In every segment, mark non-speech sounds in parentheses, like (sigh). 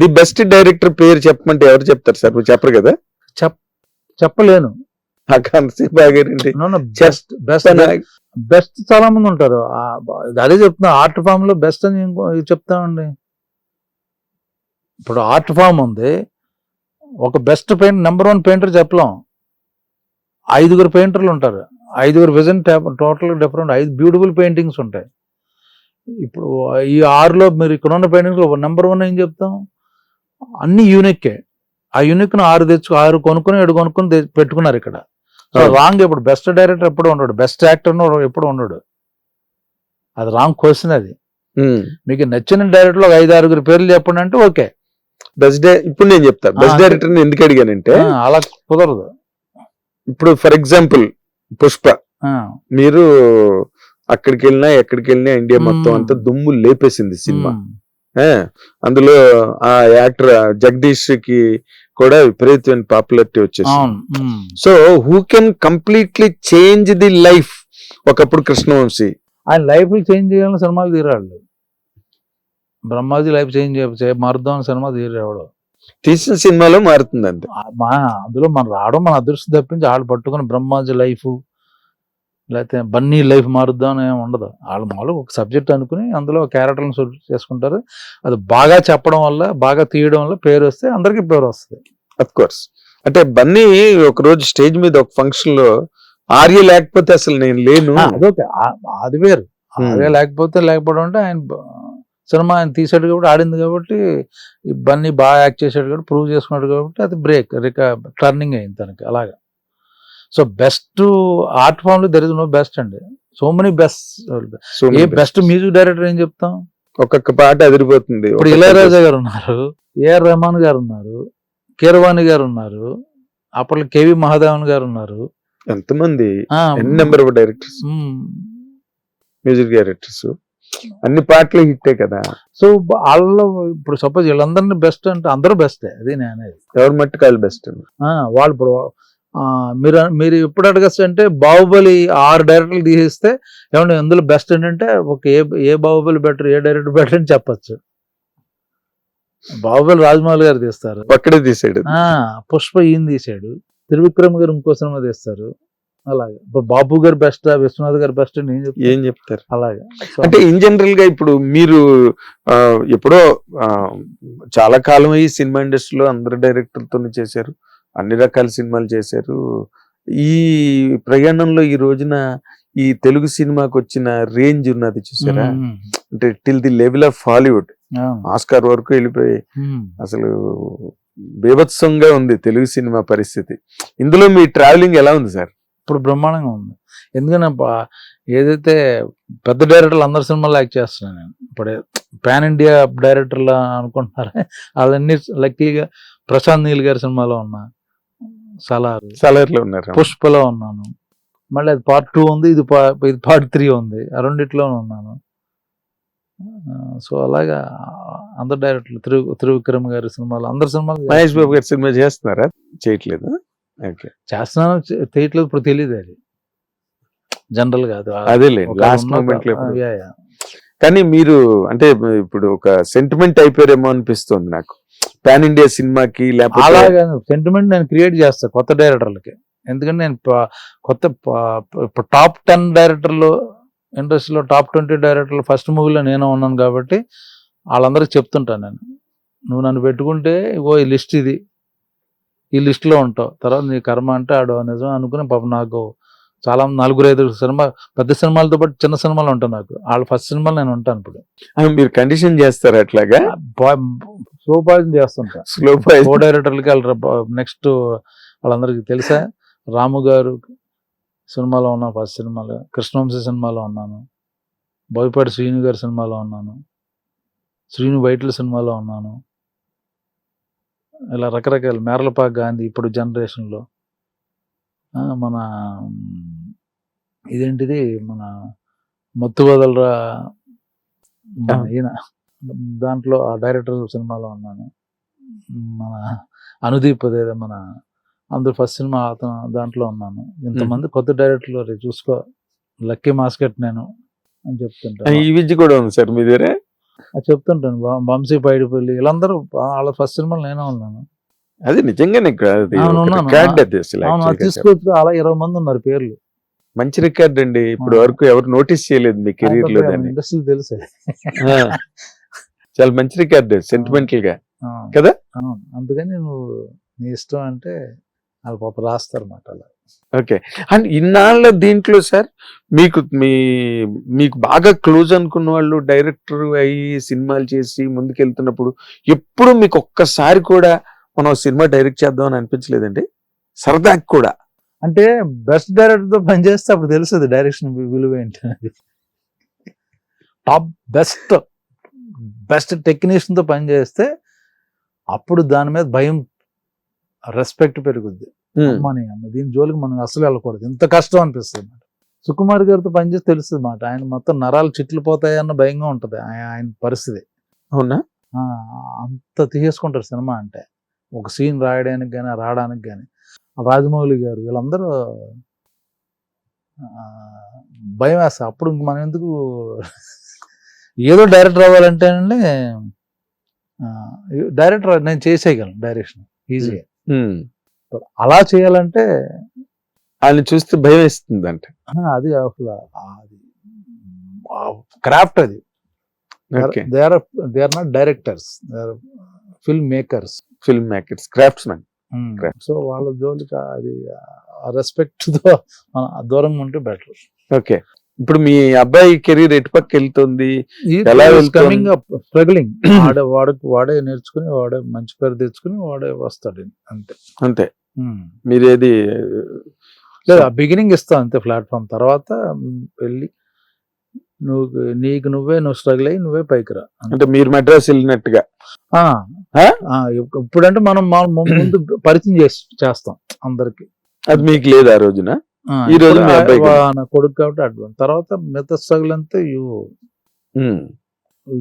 The best director పేరు చెప్పమంటే ఎవరు చెప్తారు సార్? మీరు చెప్పరు కదా? చెప్పలేను. బెస్ట్ బెస్ట్ బెస్ట్ చాలా మంది ఉంటారు. అదే చెప్తున్నా ఆర్ట్ ఫామ్లో బెస్ట్ అని చెప్తామండి. ఇప్పుడు ఆర్ట్ ఫామ్ ఉంది. ఒక best paint number one painter చెప్పలేం. ఐదుగురు పెయింటర్లు ఉంటారు. ఐదుగురు విజన్ టోటల్ డిఫరెంట్ ఐదు బ్యూటిఫుల్ పెయింటింగ్స్ ఉంటాయి. ఇప్పుడు ఈ ఆరులో మీరు ఇక్కడ ఉన్న పెయింటింగ్స్లో నెంబర్ వన్ ఏం చెప్తాం? అన్ని యూనిక్కే ఆ యూనిక్ను ఆరు తెచ్చు ఆరు కొనుక్కొని ఏడు కొనుక్కొని పెట్టుకున్నారు ఇక్కడ. సో. రాంగ్ ఇప్పుడు బెస్ట్ డైరెక్టర్ ఎప్పుడు ఉండడు. బెస్ట్ యాక్టర్ ఎప్పుడు ఉండడు. అది రాంగ్ క్వశ్చన్ అది. మీకు నచ్చిన డైరెక్టర్ ఒక ఐదు ఆరుగురు పేర్లు చెప్పండి అంటే ఓకే. బెస్ట్ డై ఇప్పుడు నేను చెప్తా. బెస్ట్. డైరెక్టర్ ఎందుకు అడిగానంటే అలా కుదరదు. ఇప్పుడు ఫర్ ఎగ్జాంపుల్ పుష్ప. మీరు అక్కడికి వెళ్ళినా ఎక్కడికి వెళ్ళినా ఇండియా మొత్తం. అంతా దుమ్ము లేపేసింది సినిమా. అందులో ఆ యాక్టర్ జగదీష్కి కూడా విపరీతమైన పాపులారిటీ వచ్చేసింది. So who can completely change the life ఒకప్పుడు కృష్ణవంశీ. ఆయన లైఫ్ చేంజ్ చేయాలని సినిమాలు తీరాడు. బ్రహ్మాజీ లైఫ్ చేంజ్ మారుద్దాం సినిమా తీరేవాడు తీసిన సినిమాలో మారుతుంది అంతే అందులో మనం రావడం మన అదృష్టం తప్పించి వాళ్ళు పట్టుకుని బ్రహ్మాజీ లైఫ్ లేకపోతే బన్నీ లైఫ్ మారుద్దాం అని ఉండదు. వాళ్ళు మామూలుగా ఒక సబ్జెక్ట్ అనుకుని అందులో క్యారెక్టర్ని సూట్ చేసుకుంటారు. అది బాగా చెప్పడం వల్ల బాగా తీయడం వల్ల పేరు వస్తే అందరికీ పేరు వస్తుంది. కోర్స్ అంటే బన్నీ ఒక రోజు స్టేజ్ మీద ఒక ఫంక్షన్లో ఆర్య లేకపోతే అసలు నేను లేను. అదొకే అది వేరు. Hmm. అదే లేకపోతే లేకపోవడం అంటే ఆయన సినిమా ఆయన తీసాడు కాబట్టి ఆడింది కాబట్టి ఈ బన్నీ బాగా యాక్ట్ చేశాడు కాబట్టి ప్రూవ్ చేసుకున్నాడు కాబట్టి అది బ్రేక్ రిక టర్నింగ్ అయింది తనకి అలాగా. సో బెస్ట్ ఆర్ట్ ఫామ్లో దర్ ఇస్ నో బెస్ట్ అండి. So many best. A best. Music director ఏం చెప్తాం? ఒక్కొక్క పాట అదిరిపోతుంది ఇప్పుడు ఇళయరాజా గారు ఉన్నారు ఏఆర్ రెహమాన్ గారు ఉన్నారు కీరవాణి గారు ఉన్నారు అప్పట్లో కేవి మహాదేవన్ గారు ఉన్నారు ఎంతమంది number of directors music directors. అన్ని పాటలు హిట్టే కదా. సో వాళ్ళలో ఇప్పుడు సపోజ్ వీళ్ళందరినీ బెస్ట్ అంటే అందరూ బెస్టే అది నేను ఎవరి మట్టు కాదు బెస్ట్ వాళ్ళు ఇప్పుడు మీరు మీరు ఎప్పుడు అడగచ్చు అంటే బాహుబలి ఆరు డైరెక్టర్లు తీసేస్తే ఏమంటే ఇందులో బెస్ట్ ఏంటంటే ఒక ఏ ఏ బాహుబలి బెటర్ ఏ డైరెక్టర్ బెటర్ అని చెప్పచ్చు. బాహుబలి రాజమౌళి గారు తీస్తారు. ఒక్కడే తీసాడు ఆ పుష్ప ఈయన తీశాడు త్రివిక్రమ్ గారు ఇంకో సినిమా తీస్తారు. అలాగే. ఇప్పుడు బాబు గారు బెస్ట్ విశ్వనాథ్ గారు బెస్ట్ చెప్తాను ఏం చెప్తారు? అలాగే. అంటే ఇన్ జనరల్గా ఇప్పుడు మీరు ఎప్పుడో చాలా కాలం అయ్యి సినిమా ఇండస్ట్రీలో అందరు డైరెక్టర్తో చేశారు. అన్ని రకాల సినిమాలు చేశారు. ఈ ప్రయాణంలో ఈ రోజున ఈ తెలుగు సినిమాకి వచ్చిన రేంజ్ ఉన్నది చూసారా? అంటే till the level of Hollywood. Oscar వరకు వెళ్ళిపోయి. అసలు బీభత్సంగా ఉంది తెలుగు సినిమా పరిస్థితి. ఇందులో మీ ట్రావెలింగ్ ఎలా ఉంది సార్? ఇప్పుడు బ్రహ్మాండంగా ఉంది. ఎందుకంటే ఏదైతే పెద్ద డైరెక్టర్లు అందరు సినిమాలు యాక్ట్ చేస్తున్నాను నేను. ఇప్పుడు పాన్ ఇండియా డైరెక్టర్లు అనుకుంటున్నారు? (laughs) వాళ్ళన్నీ లక్కీగా ప్రశాంత్ నీల్ గారి సినిమాలో ఉన్నా సలారు. సలర్లో ఉన్నారు? పుష్పలో ఉన్నాను. మళ్ళీ అది పార్ట్ టూ ఉంది ఇది ఇది పార్ట్ త్రీ ఉంది. ఆ రెండిట్లోనే ఉన్నాను. సో అలాగా అందరు డైరెక్టర్లు త్రివి త్రివిక్రమ్ గారి సినిమాలు అందరి సినిమాలు మహేష్ బాబు గారి సినిమా చేస్తున్నారా? చేయట్లేదు? ఓకే. చేస్తున్నాను చేయట్లేదు ఇప్పుడు తెలియదు అది. జనరల్గా అది అదేలే ఒక లాస్ట్ మూమెంట్. కానీ మీరు అంటే ఇప్పుడు ఒక సెంటిమెంట్ అయిపోయారేమో అనిపిస్తుంది నాకు. పాన్ ఇండియా సినిమాకి లేకపోతే అలాగా సెంటిమెంట్ నేను క్రియేట్ చేస్తాను కొత్త డైరెక్టర్లకి ఎందుకంటే నేను కొత్త ఇప్పుడు టాప్ టెన్ డైరెక్టర్లు ఇండస్ట్రీలో టాప్ ట్వంటీ డైరెక్టర్లు ఫస్ట్ మూవీలో నేను ఉన్నాను కాబట్టి వాళ్ళందరికీ చెప్తుంటాను నేను. నువ్వు నన్ను పెట్టుకుంటే ఓ ఈ లిస్ట్ ఇది. ఈ లిస్ట్లో ఉంటావు. తర్వాత నీ కర్మ అంటే ఆడు నిజం అనుకుని పాపం నాకు చాలా నలుగురు ఐదు సినిమా పెద్ద సినిమాలతో పాటు చిన్న సినిమాలు ఉంటాయి నాకు. వాళ్ళ ఫస్ట్ సినిమాలు నేను ఉంటాను ఇప్పుడు. మీరు కండిషన్ చేస్తారు అట్లాగా? స్లో పాయిజన్ చేస్తుంటా. స్లో కో డైరెక్టర్లకి వాళ్ళ నెక్స్ట్ వాళ్ళందరికీ తెలుసా? రాము గారు సినిమాలో ఉన్నాను ఫస్ట్ సినిమాలో కృష్ణవంశీ సినిమాలో ఉన్నాను. బోయపాటి శ్రీను గారి సినిమాలో ఉన్నాను. శ్రీను వైట్ల సినిమాలో ఉన్నాను. ఇలా రకరకాల మేరలపాక్ గాంధీ ఇప్పుడు జనరేషన్లో. మన ఇదేంటిది? మన మత్తు వదలరా. ఈయన దాంట్లో ఆ డైరెక్టర్ సినిమాలో ఉన్నాను. మన అనుదీప్ అదేదో మన అందరు ఫస్ట్ సినిమా అతను దాంట్లో ఉన్నాను. ఇంతమంది కొత్త డైరెక్టర్లు రే చూసుకో లక్కీ మాస్కెట్ నేను అని చెప్తుంటాను ఈ విద్య కూడా ఉంది సార్ మీ దగ్గర? అది చెప్తుంటాను. వంశీ పైడిపల్లి వీళ్ళందరూ వాళ్ళ ఫస్ట్ సినిమాలు నేనే ఉన్నాను. అది నిజంగానే గా తీసుకొచ్చి అలా ఇరవై మంది ఉన్నారు పేర్లు. మంచి రికార్డ్ అండి. ఇప్పుడు. వరకు ఎవరు నోటీస్ చేయలేదు మీ కెరీర్లో దాన్ని తెలుసే. చాలా మంచి రికార్డ్ సెంటిమెంటల్గా కదా? అందుకని నువ్వు నీ ఇష్టం అంటే వాళ్ళు పాప రాస్తారు అన్నమాట అలా. ఓకే. అండ్ ఇన్నాళ్ళ దీంట్లో సార్ మీకు మీ మీకు బాగా క్లోజ్ అనుకున్న వాళ్ళు డైరెక్టర్ అయ్యి సినిమాలు చేసి ముందుకెళ్తున్నప్పుడు ఎప్పుడు మీకు ఒక్కసారి కూడా మనం సినిమా డైరెక్ట్ చేద్దాం అని అనిపించలేదండి? సరదాకి కూడా. అంటే బెస్ట్ డైరెక్టర్తో పనిచేస్తే అప్పుడు తెలుస్తుంది డైరెక్షన్ విలువ ఏంటి అనేది. టాప్ బెస్ట్ బెస్ట్ టెక్నీషియన్తో పనిచేస్తే అప్పుడు దాని మీద భయం రెస్పెక్ట్ పెరుగుద్ది. అమ్మని అమ్మ దీని జోలికి మనం అసలు వెళ్ళకూడదు. ఇంత కష్టం అనిపిస్తుంది అన్నమాట. సుకుమార్ గారితో పనిచేసి తెలుస్తుంది మాట. ఆయన మొత్తం నరాలు చిట్లు పోతాయన్న భయంగా ఉంటది ఆయ- ఆయన పరిస్థితి. అవునా? అంత తీసేసుకుంటారు సినిమా అంటే. ఒక సీన్ రాయడానికి కానీ రావడానికి కానీ రాజమౌళి గారు వీళ్ళందరూ భయం వేస్తారు అప్పుడు ఇంక మనం ఎందుకు ఏదో డైరెక్టర్ అవ్వాలంటే అండి డైరెక్టర్ నేను చేసేయగలను డైరెక్షన్ ఈజీగా అలా చేయాలంటే వాళ్ళని చూస్తే భయం వేస్తుంది అంట అది అసలు అది క్రాఫ్ట్ అది. They are they are not directors film makers film makers craftsman. So వాళ్ళ జోలికి అది రెస్పెక్ట్తో మనం దూరంగా ఉంటే బెటర్ ఓకే ఇప్పుడు మీ అబ్బాయి కెరీర్ ఎటుపక్క వెళ్తుంది? ఎలా వెళ్తోంది? కమింగ్ అప్ స్ట్రగ్లింగ్ వాడే వాడికి వాడే నేర్చుకుని వాడే మంచి పేరు తెచ్చుకుని వాడే వస్తాడు అంతే. అంతే. ఉమ్. మీరేది లేదు ఆ బిగినింగ్ ఇస్తాం అంతే ప్లాట్ఫామ్ తర్వాత వెళ్ళి నువ్వు నీకు నువ్వే నువ్వు స్ట్రగుల్ అయ్యి నువ్వే పైకి రా. అంటే మీరు మెడ్రాస్ వెళ్ళినట్టుగా? ఇప్పుడంటే మనం ముందు పరిచయం చేసి చేస్తాం అందరికి. అది మీకు లేదు ఆ రోజున? ఈ రోజు. నా కొడుకు కాబట్టి అడ్వాన్స్ తర్వాత మిగతా స్ట్రగుల్ అంతే యూ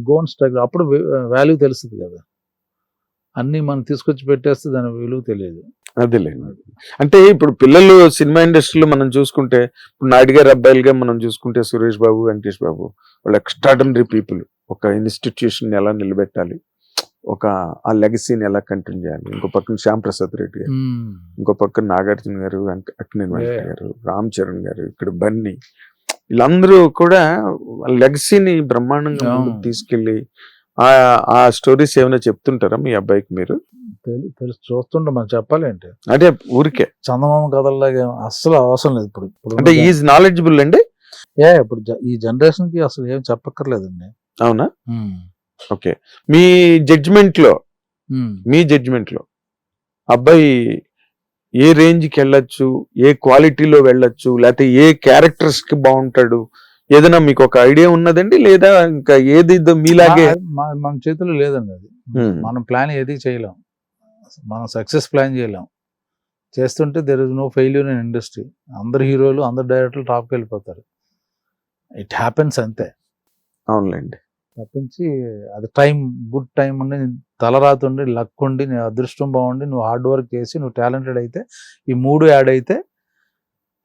గోన్ స్ట్రగుల్. అప్పుడు వాల్యూ తెలుస్తుంది కదా. అన్ని మనం తీసుకొచ్చి పెట్టేస్తే దాని విలువ తెలియదు. అదేలేండి. అంటే ఇప్పుడు పిల్లలు సినిమా ఇండస్ట్రీలో మనం చూసుకుంటే ఇప్పుడు నాయుడు గారి అబ్బాయిలుగా మనం చూసుకుంటే సురేష్ బాబు వెంకటేష్ బాబు వాళ్ళు ఎక్స్ట్రాడనరీ పీపుల్. ఒక ఇన్స్టిట్యూషన్ ఎలా నిలబెట్టాలి? ఒక ఆ లెగసీని ఎలా కంటిన్యూ చేయాలి? ఇంకో పక్కన శ్యామ్ ప్రసాద్ రెడ్డి గారు. ఇంకో పక్కన నాగార్జున గారు అక్కినేని వెంకట. గారు రామ్ చరణ్ గారు ఇక్కడ బన్నీ. వీళ్ళందరూ కూడా లెగసీని బ్రహ్మాండంగా తీసుకెళ్ళి ఆ ఆ స్టోరీస్ ఏమైనా చెప్తుంటారా మీ అబ్బాయికి మీరు? తెలి- తెలుసు చూస్తుంటే మనం చెప్పాలేంటి అంటే ఊరికే. చందమామ కథల్లాగా ఏం అస్సలు అవసరం లేదు ఇప్పుడు. అంటే ఈజ్ నాలెడ్జబుల్ అండి? ఏ ఇప్పుడు ఈ జనరేషన్కి అసలు ఏం చెప్పక్కర్లేదండి. అవునా. ఓకే. మీ జడ్జిమెంట్లో. మీ జడ్జిమెంట్లో అబ్బాయి ఏ రేంజ్కి వెళ్ళొచ్చు ఏ క్వాలిటీలో వెళ్ళొచ్చు లేకపోతే ఏ క్యారెక్టర్స్కి బాగుంటాడు? ఏదైనా మీకు ఒక ఐడియా ఉన్నదండి? లేదా ఇంకా ఏది మీలాగే మన చేతిలో లేదండి అది. మనం ప్లాన్ ఏది చేయలేం. మనం సక్సెస్ ప్లాన్ చేయలేం. చేస్తుంటే there is no failure in industry అందరు హీరోలు అందరు డైరెక్టర్లు టాప్కి వెళ్ళిపోతారు. ఇట్ హ్యాపెన్స్ అంతే. అవునులేండి. తప్పించి అది టైం గుడ్ టైం ఉండి తలరాత ఉండి లక్ ఉండి నీ అదృష్టం బాగుండి నువ్వు హార్డ్ వర్క్ చేసి నువ్వు టాలెంటెడ్ అయితే ఈ మూడు యాడ్ అయితే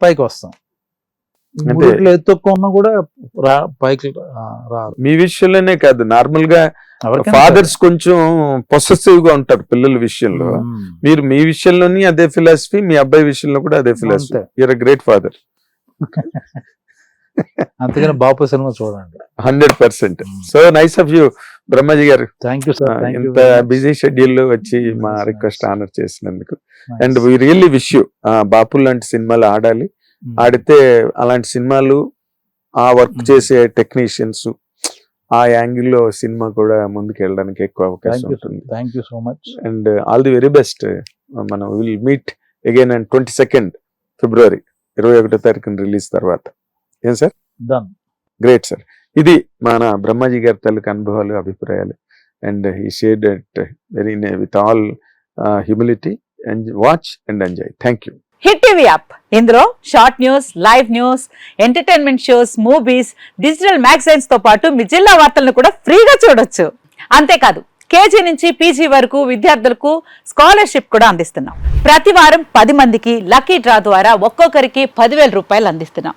పైకి వస్తాం. మూడిట్లో ఎత్తుక్కున్నా ఉన్నా కూడా రా పైకి రారు. మీ విషయంలోనే కాదు నార్మల్గా ఫాదర్స్ కొంచెం పొసెసివ్గా ఉంటారు పిల్లల విషయంలో. మీరు మీ విషయంలోని అదే ఫిలాసఫీ మీ అబ్బాయి విషయంలో కూడా అదే ఫిలాసఫీ. యూర్ గ్రేట్ ఫాదర్ అందుకని బాపు సినిమా చూడండి. Hundred percent. So nice of you Brahmaji గారు. థ్యాంక్ యూ సార్ ఇంత బిజీ షెడ్యూల్లో వచ్చి మా రిక్వెస్ట్. ఆనర్ చేసినందుకు. And we really wish you Bapu లాంటి సినిమాలు ఆడాలి. Hmm. ఆడితే అలాంటి సినిమాలు ఆ వర్క్ Mm. చేసే టెక్నీషియన్స్ ఆ యాంగిల్లో సినిమా కూడా ముందుకు వెళ్ళడానికి ఎక్కువ అవకాశం ఉంటుంది. Thank you so much and all the very best మనం will meet again and twenty second February ఇరవై ఒకటో తారీఖున రిలీజ్ తర్వాత. ఏం సార్? డన్ గ్రేట్ సార్ ఇది మన బ్రహ్మాజీ గారి తాలూకు అనుభవాలు అభిప్రాయాలు. అండ్ ఈ shared at very with all humility and watch and enjoy thank you Hit TV app ఇందులో short news live news entertainment shows movies digital మ్యాగజైన్స్తో పాటు మీ జిల్లా వార్తలను కూడా ఫ్రీగా చూడొచ్చు. అంతేకాదు కేజీ నుంచి పీజీ వరకు విద్యార్థులకు స్కాలర్షిప్ కూడా అందిస్తున్నాం. ప్రతి వారం పది మందికి లక్కీ డ్రా ద్వారా ఒక్కొక్కరికి పదివేల రూపాయలు అందిస్తున్నాం.